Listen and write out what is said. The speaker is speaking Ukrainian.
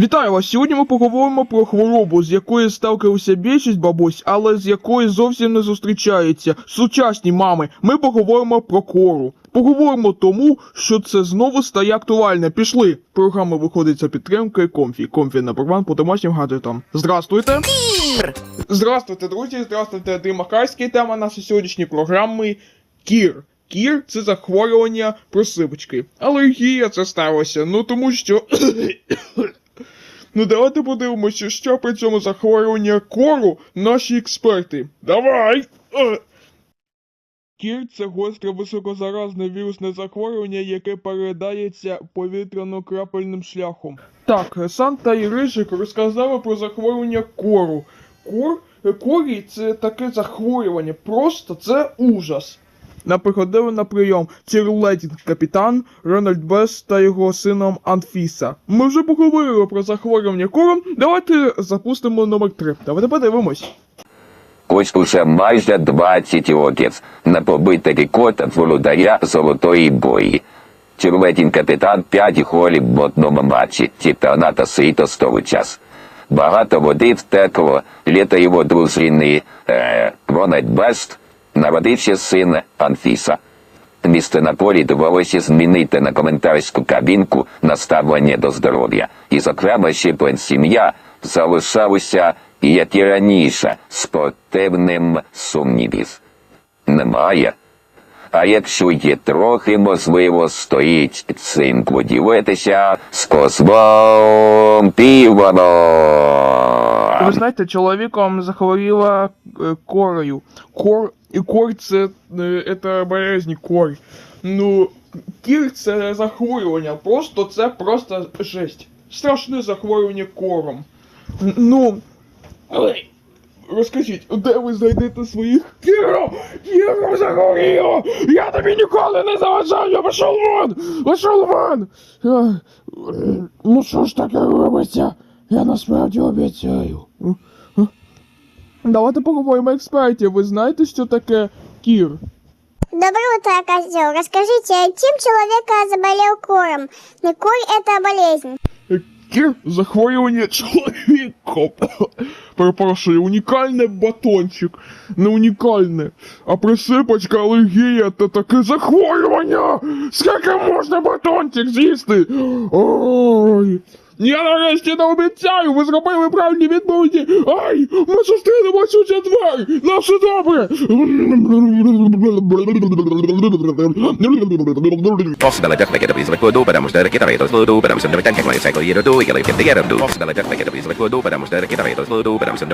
Вітаю вас! Сьогодні ми поговоримо про хворобу, з якою сталкився більшість бабусь, але з якою зовсім не зустрічаються. Сучасні мами. Ми поговоримо про кору. Поговоримо тому, що це знову стає актуальне. Пішли. Програма виходить за підтримкою Комфі. Комфі на програм по домашнім гаджетам. Здравствуйте! Здравствуйте, друзі! Здравствуйте, Андрій Макарський. Тема нашої сьогоднішньої програми Кір. Кір це захворювання просипочки. Алергія це сталося. Ну тому що. Ну давайте подивимося, що при цьому захворювання кору наші експерти. Давай! Е. Кір це гостре високозаразне вірусне захворювання, яке передається повітряно-крапельним шляхом. Так, Санта і Рижик розказали про захворювання кору. Кор, корі це таке захворювання, просто це ужас. Нам приходили на прийом черледінг капітан Рональд Бес та його сином Анфіса. Ми вже поговорили про захворювання кором. Давайте запустимо номер 3. Давайте подивимось. Ось уже майже 20 років на побите рекорд володаря золотої бої. Черветін капітан 5 голів в одному матчі, чемпіоната світу з час. Багато води втекло, літо його дружини е, Рональд Бест, народився син Анфіса. Місце на полі довелося змінити на коментарську кабінку наставлення до здоров'я. І, зокрема, ще сім'я залишалася, як і раніше, спортивним сумнівів. Немає. А якщо є трохи, можливо, стоїть цим поділитися з козлом півано. Ви знаєте, чоловіком захворіла корою. Кор і кор це, це болезнь кор. Ну, кір це захворювання. Просто це просто жесть. Страшне захворювання кором. Ну. Ой. Розкажіть, де ви знайдете своїх Кіро? Кіро захворіло! Я тобі ніколи не заважаю! Пішов вон! Пішов вон! Ну що ж таке робиться? Я насправді обіцяю. Е, Давайте поговоримо експертів. Ви знаєте, що таке кір? Доброе утро, козел. Расскажите, а чем человека заболел кором? Не корь это болезнь. Е, Кір захворювання чоловіком. Перепрошую, унікальне батончик. Не унікальне. А присипочка, алергія та таке захворювання. Скільки можна батончик з'їсти? Ой. Я нарешті не обіцяю, ви зробили правильні відповіді. Ай, ми зустрінемось у четвер. На все добре. Possibile just make it a piece of liquid, but I'm still a kid, but I'm still a tank, like cycle, you do, you like it together, do. Possibile just make it a piece of liquid, but I'm still a kid, but I'm still a